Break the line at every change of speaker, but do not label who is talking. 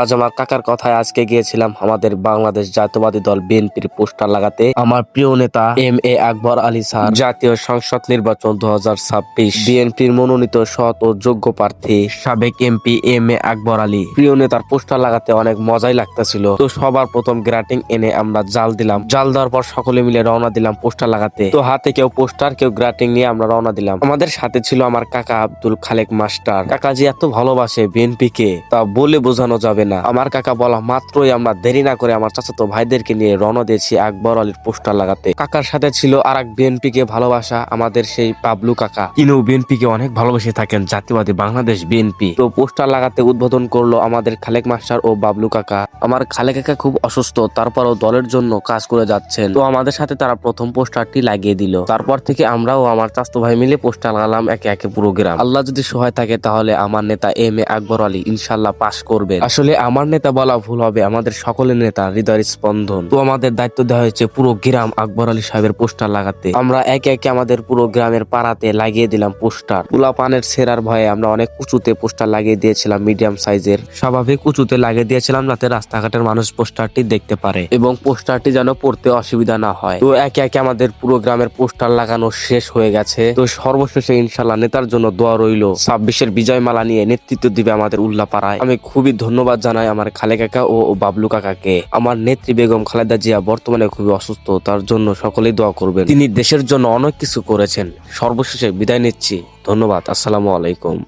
আজ আমার কাকার কথায় আজকে গিয়েছিলাম আমাদের বাংলাদেশ জাতীয়বাদী দল বিএনপির পোস্টার লাগাতে। আমার প্রিয় নেতা M A Akbar Ali sir, জাতীয় সংসদ নির্বাচন দু হাজার ছাব্বিশ। বিএনপির মনোনীত সৎ ও যোগ্য প্রার্থী সাবেক MP M A Akbar Ali. প্রিয় নেতার পোস্টার লাগাতে অনেক মজাই লাগতেছিল। তো সবার প্রথম গ্রাটিং এনে আমরা জাল দিলাম। জাল দেওয়ার পর সকলে মিলে রওনা দিলাম পোস্টার লাগাতে। তো হাতে কেউ পোস্টার, কেউ গ্রাটিং নিয়ে আমরা রওনা দিলাম। আমাদের সাথে ছিল আমার কাকা আব্দুল খালেক মাস্টার। কাকা যে এত ভালোবাসে বিএনপি কে তা বলে বোঝানো যাবে না। আমার কাকা বলা মাত্রই আমরা দেরি না করে আমার চাচাতো ভাইদেরকে নিয়ে রওনা দিয়েছি আকবর আলীর পোস্টার লাগাতে। কাকার সাথে ছিল আর এক বিএনপি কে ভালোবাসা, আমাদের সেই পাবলু কাকা। তিনিও বিএনপি কে অনেক ভালোবেসে থাকেন, জাতীয়বাদী বাংলাদেশ বিএনপি। তো পোস্টার লাগাতে উদ্বোধন করল আমাদের খালেক মাস্টার ও বাবলু কাকা। আমার খালে কাকা খুব অসুস্থ, তারপরও দলের জন্য কাজ করে যাচ্ছেন। তো আমাদের সাথে তারা প্রথম পোস্টারটি লাগিয়ে দিল। তারপর থেকে আমরাও আমার চাস্তো ভাই মিলে পোস্টার লাগালাম একে একে পুরো গ্রাম। আল্লাহ যদি সহায় থাকে তাহলে আমার নেতা এম এ আকবর আলী ইনশাল্লাহ পাশ করবে আসলে আমার নেতা বলা ভুল হবে, আমাদের সকলের নেতা হৃদয়ের স্পন্দন। তো আমাদের দায়িত্ব দেওয়া হয়েছে পুরো গ্রাম আকবর আলী সাহেবের পোস্টার লাগাতে। আমরা একে একে আমাদের পুরো গ্রামের পাড়াতে লাগিয়ে দিলাম পোস্টার। পোলা পানের সেরার ভয়ে আমরা অনেক উঁচুতে পোস্টার লাগিয়ে দিয়েছিলাম, মিডিয়াম সাইজের। স্বাভাবিক উঁচুতে লাগিয়ে দিয়েছিলাম যাতে রাস্তাঘাটের মানুষ পোস্টারটি দেখতে পারে এবং পোস্টারটি যেন পড়তে অসুবিধা না হয়। তো একে একে আমাদের পুরো গ্রামের পোস্টার লাগানো শেষ হয়ে গেছে। তো সর্বশেষে ইনশাল্লাহ নেতার জন্য দোয়া রইল। ছাব্বিশের বিজয় মালা নিয়ে নেতৃত্ব দিবে আমাদের উল্লাহ পাড়ায় আমি খুবই ধন্যবাদ জানাই আমার খালে কাকা ও বাবলু কাকাকে। আমার নেত্রী বেগম খালেদা জিয়া বর্তমানে খুবই অসুস্থ, তার জন্য সকলেই দোয়া করবেন। তিনি দেশের জন্য অনেক কিছু করেছেন। সর্বশেষে বিদায় নিচ্ছি। ধন্যবাদ। আসসালামু আলাইকুম।